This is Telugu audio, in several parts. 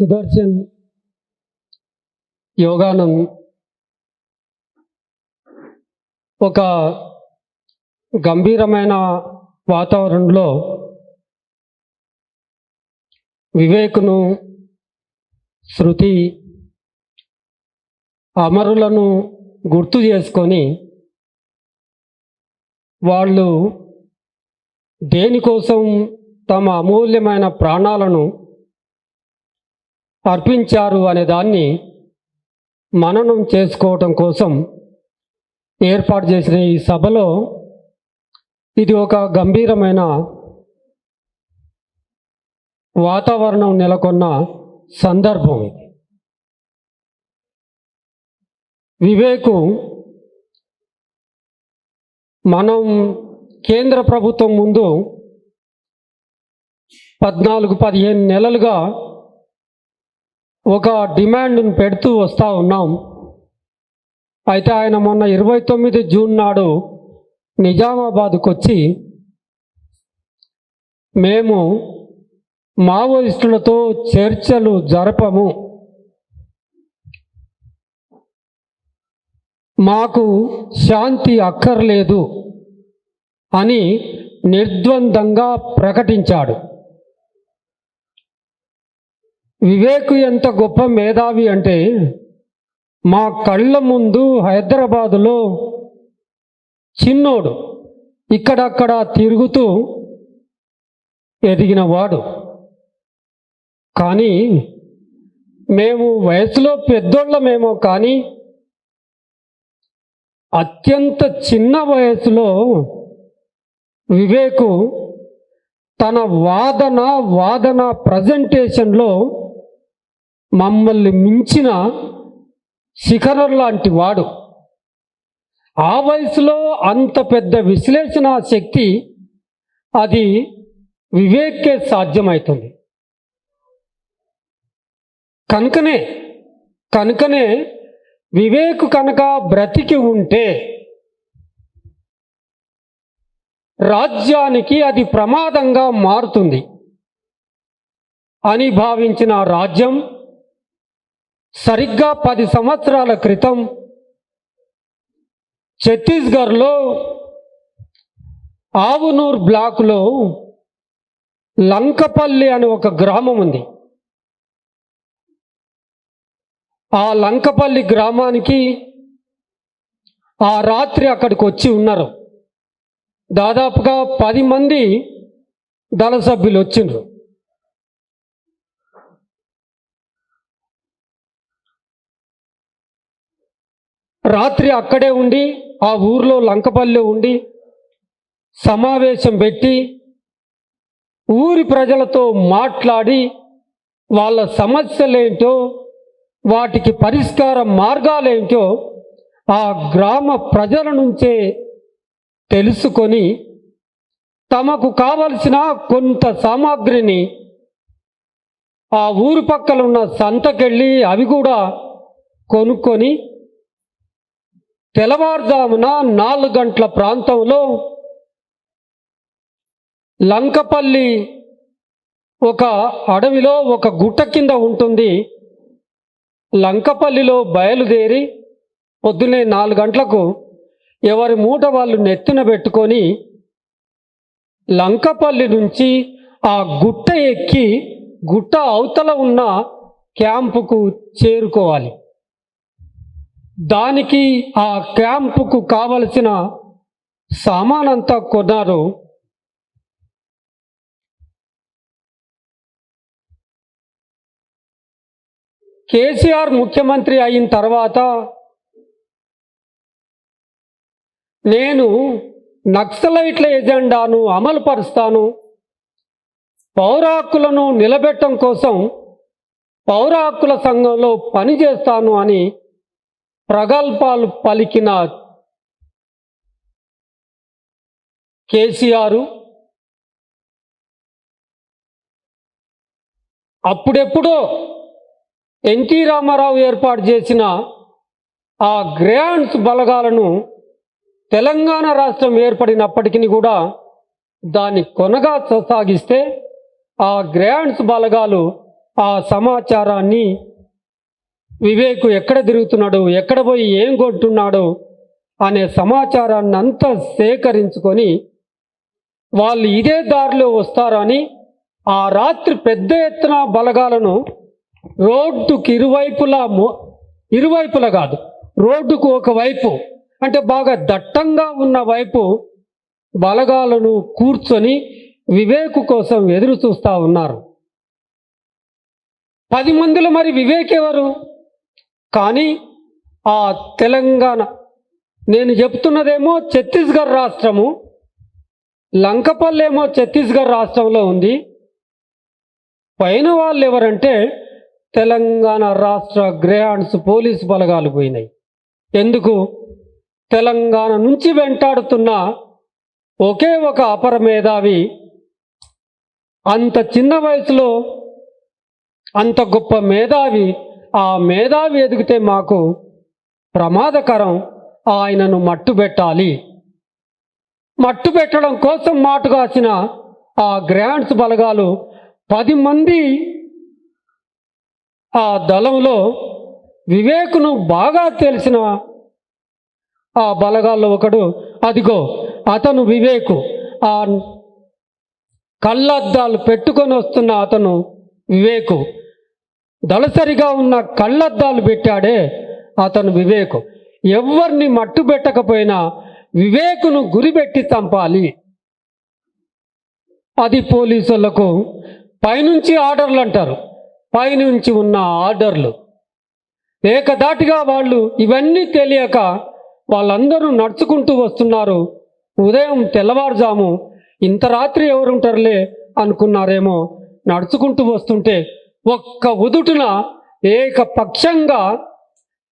సుదర్శన్ యోగానంద్ ఒక గంభీరమైన వాతావరణంలో వివేకును శృతి అమరులను గుర్తు చేసుకొని వాళ్ళు దేనికోసం తమ అమూల్యమైన ప్రాణాలను అర్పించారు అనే దాన్ని మననం చేసుకోవటం కోసం ఏర్పాటు చేసిన ఈ సభలో ఇది ఒక గంభీరమైన వాతావరణం నెలకొన్న సందర్భం ఇది. వివేకు మనం కేంద్ర ప్రభుత్వం ముందు పద్నాలుగు పదిహేను నెలలుగా ఒక డిమాండ్ను పెడుతూ వస్తూ ఉన్నాం. అయితే ఆయన మొన్న ఇరవై తొమ్మిది జూన్ నాడు నిజామాబాద్కు వచ్చి మేము మావోయిస్టులతో చర్చలు జరపము. మాకు శాంతి అక్కర్లేదు అని నిర్ద్వందంగా ప్రకటించాడు. వివేకు ఎంత గొప్ప మేధావి అంటే మా కళ్ళ ముందు హైదరాబాదులో చిన్నోడు ఇక్కడక్కడ తిరుగుతూ ఎదిగినవాడు. కానీ మేము వయసులో పెద్దోళ్ళమేమో కానీ అత్యంత చిన్న వయసులో వివేకు తన వాదన వాదన ప్రజెంటేషన్లో మమ్మల్ని మించిన శిఖరం లాంటి వాడు. ఆ వయసులో అంత పెద్ద విశ్లేషణ శక్తి అది వివేక్కే సాధ్యమవుతుంది కనుకనే కనుకనే వివేకు కనుక బ్రతికి ఉంటే రాజ్యానికి అది ప్రమాదంగా మారుతుంది. అని భావించిన రాజ్యం సరిగ్గా పది సంవత్సరాల క్రితం ఛత్తీస్గఢ్లో ఆవునూర్ బ్లాక్లో లంకపల్లి అని ఒక గ్రామం ఉంది. ఆ లంకపల్లి గ్రామానికి ఆ రాత్రి అక్కడికి వచ్చి ఉన్నారు. దాదాపుగా పది మంది దళ సభ్యులు వచ్చిండ్రు. రాత్రి అక్కడే ఉండి ఆ ఊర్లో లంకపల్లి ఉండి సమావేశం పెట్టి ఊరి ప్రజలతో మాట్లాడి వాళ్ళ సమస్యలేంటో వాటికి పరిష్కార మార్గాలేంటో ఆ గ్రామ ప్రజల నుంచే తెలుసుకొని తమకు కావలసిన కొంత సామాగ్రిని ఆ ఊరు పక్కన ఉన్న సంతకెళ్ళి అవి కూడా కొనుక్కొని తెల్లవారుజామున నాలుగు గంటల ప్రాంతంలో లంకపల్లి ఒక అడవిలో ఒక గుట్ట కింద ఉంటుంది. లంకపల్లిలో బయలుదేరి పొద్దున్నే నాలుగు గంటలకు ఎవరి మూట వాళ్ళు నెత్తిన పెట్టుకొని లంకపల్లి నుంచి ఆ గుట్ట ఎక్కి గుట్ట అవతల ఉన్న క్యాంపుకు చేరుకోవాలి. దానికి ఆ క్యాంపుకు కావలసిన సామానంతా కొన్నారు. కేసీఆర్ ముఖ్యమంత్రి అయిన తర్వాత నేను నక్సలైట్ల ఎజెండాను అమలు పరుస్తాను పౌర హక్కులను నిలబెట్టడం కోసం పౌర హక్కుల సంఘంలో పనిచేస్తాను అని ప్రగల్భాలు పలికిన కేసీఆర్ అప్పుడెప్పుడో ఎన్టీ రామారావు ఏర్పాటు చేసిన ఆ గ్రాండ్స్ బలగాలను తెలంగాణ రాష్ట్రం ఏర్పడినప్పటికీ కూడా దాన్ని కొనగా సాగిస్తే ఆ గ్రాండ్స్ బలగాలు ఆ సమాచారాన్ని వివేక్ ఎక్కడ తిరుగుతున్నాడు? ఎక్కడ పోయి ఏం కొంటున్నాడు అనే సమాచారాన్ని అంతా సేకరించుకొని వాళ్ళు ఇదే దారిలో వస్తారని ఆ రాత్రి పెద్ద ఎత్తున బలగాలను రోడ్డుకి ఇరువైపులా మో- ఇరువైపులా కాదు రోడ్డుకు ఒకవైపు అంటే బాగా దట్టంగా ఉన్న వైపు బలగాలను కూర్చొని వివేకు కోసం ఎదురు చూస్తూ ఉన్నారు. పది మందిలో మరి వివేక్ ఎవరు కానీ ఆ తెలంగాణ నేను చెప్తున్నదేమో ఛత్తీస్గఢ్ రాష్ట్రము లంకపల్లి ఏమో ఛత్తీస్గఢ్ రాష్ట్రంలో ఉంది. పైన వాళ్ళు ఎవరంటే తెలంగాణ రాష్ట్ర గ్రేహాండ్స్ పోలీసు బలగాలు పోయినాయి. ఎందుకు? తెలంగాణ నుంచి వెంటాడుతున్న ఒకే ఒక అపర మేధావి అంత చిన్న వయసులో అంత గొప్ప మేధావి ఆ మేధావి ఎదిగితే మాకు ప్రమాదకరం. ఆయనను మట్టు పెట్టాలి మట్టు పెట్టడం కోసం మాట కాసిన ఆ గ్రాండ్స్ బలగాలు పది మంది ఆ దళంలో వివేకును బాగా తెలిసిన ఆ బలగాల్లో ఒకడు అదిగో అతను వివేకు. ఆ కళ్ళద్దాలు పెట్టుకొని వస్తున్న అతను వివేకు. దళసరిగా ఉన్న కళ్ళద్దాలు పెట్టాడే అతను వివేకు. ఎవరిని మట్టు పెట్టకపోయినా వివేకును గురిపెట్టి చంపాలి. అది పోలీసులకు పైనుంచి ఆర్డర్లు అంటారు. పైనుంచి ఉన్న ఆర్డర్లు. ఏకదాటిగా వాళ్ళు ఇవన్నీ తెలియక వాళ్ళందరూ నడుచుకుంటూ వస్తున్నారు. ఉదయం తెల్లవారుజాము ఇంత రాత్రి ఎవరుంటారులే అనుకున్నారేమో నడుచుకుంటూ వస్తుంటే ఒక్క ఉదుటున ఏకపక్షంగా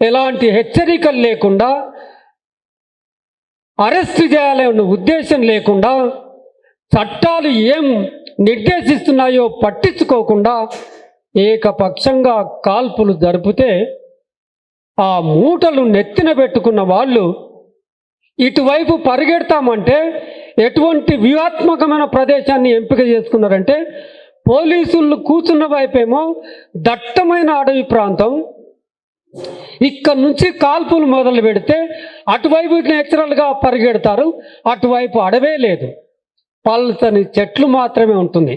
ఎలాంటి హెచ్చరికలు లేకుండా అరెస్ట్ చేయాలనే ఉద్దేశం లేకుండా చట్టాలు ఏం నిర్దేశిస్తున్నాయో పట్టించుకోకుండా ఏకపక్షంగా కాల్పులు జరిపితే ఆ మూటలు నెత్తిన పెట్టుకున్న వాళ్ళు ఇటువైపు పరిగెడతామంటే ఎటువంటి వ్యూహాత్మకమైన ప్రదేశాన్ని ఎంపిక చేసుకున్నారంటే పోలీసులు కూర్చున్న వైపేమో దట్టమైన అడవి ప్రాంతం. ఇక్కడ నుంచి కాల్పులు మొదలు పెడితే అటువైపు నేచురల్గా పరిగెడతారు అటువైపు అడవే లేదు. పల్సని చెట్లు మాత్రమే ఉంటుంది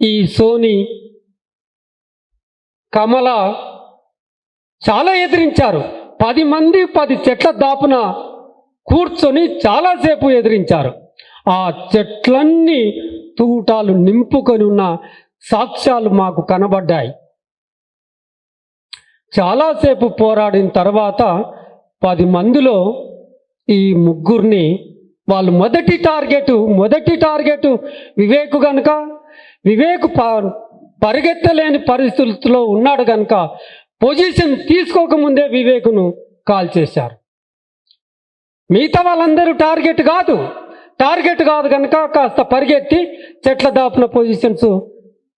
ఈ సోని కమల చాలా ఎదిరించారు. పది మంది పది చెట్ల దాపున కూర్చొని చాలాసేపు ఎదిరించారు. ఆ చెట్లన్నీ తూటాలు నింపుకొని ఉన్న సాక్ష్యాలు మాకు కనబడ్డాయి. చాలాసేపు పోరాడిన తర్వాత పది మందిలో ఈ ముగ్గురిని వాళ్ళు మొదటి టార్గెట్ మొదటి టార్గెట్ వివేక్ కనుక వివేక్ ప- పరిగెత్తలేని పరిస్థితుల్లో ఉన్నాడు కనుక పొజిషన్ తీసుకోకముందే వివేకును కాల్ చేశారు. మిగతా వాళ్ళందరూ టార్గెట్ కాదు. టార్గెట్ కాదు కనుక కాస్త పరిగెత్తి చెట్ల దాపున పొజిషన్స్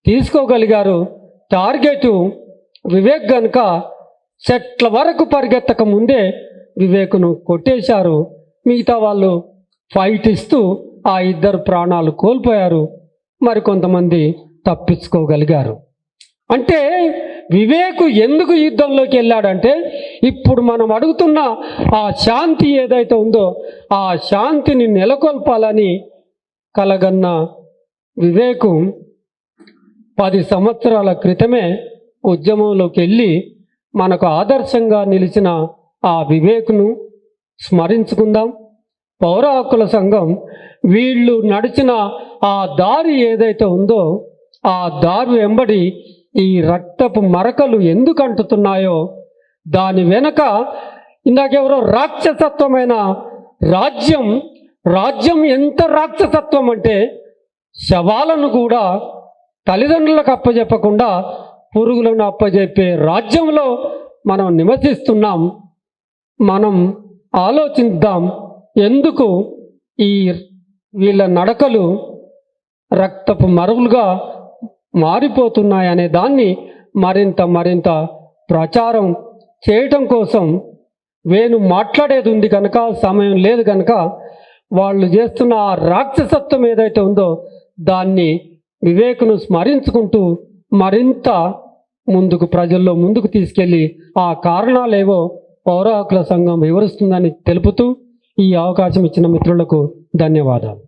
తీసుకోగలిగారు. టార్గెట్ వివేక్ గనుక చెట్ల వరకు పరిగెత్తక ముందే వివేకును కొట్టేశారు. మిగతా వాళ్ళు ఫైట్ ఇస్తూ ఆ ఇద్దరు ప్రాణాలు కోల్పోయారు. మరికొంతమంది తప్పించుకోగలిగారు. అంటే వివేకు ఎందుకు యుద్ధంలోకి వెళ్ళాడంటే ఇప్పుడు మనం అడుగుతున్న ఆ శాంతి ఏదైతే ఉందో ఆ శాంతిని నెలకొల్పాలని కలగన్న వివేకు పది సంవత్సరాల క్రితమే ఉద్యమంలోకి వెళ్ళి మనకు ఆదర్శంగా నిలిచిన ఆ వివేకును స్మరించుకుందాం. పౌర హక్కుల సంఘం వీళ్ళు నడిచిన ఆ దారి ఏదైతే ఉందో ఆ దారి వెంబడి ఈ రక్తపు మరకలు ఎందుకు అంటుతున్నాయో దాని వెనక ఇందాకెవరో రాక్షసత్వమైన రాజ్యం రాజ్యం ఎంత రాక్షసత్వం అంటే శవాలను కూడా తల్లిదండ్రులకు అప్పజెప్పకుండా పురుగులను అప్పజెప్పే రాజ్యంలో మనం నివసిస్తున్నాం. మనం ఆలోచిద్దాం ఎందుకు ఈ వీళ్ళ నడకలు రక్తపు మరుగులుగా మారిపోతున్నాయనే దాన్ని మరింత మరింత ప్రచారం చేయటం కోసం వేణు మాట్లాడేది ఉంది కనుక సమయం లేదు కనుక వాళ్ళు చేస్తున్న ఆ రాక్షసత్వం ఏదైతే ఉందో దాన్ని వివేకును స్మరించుకుంటూ మరింత ముందుకు ప్రజల్లో ముందుకు తీసుకెళ్ళి ఆ కారణాలేవో పౌర సంఘం వివరిస్తుందని తెలుపుతూ ఈ అవకాశం ఇచ్చిన మిత్రులకు ధన్యవాదాలు.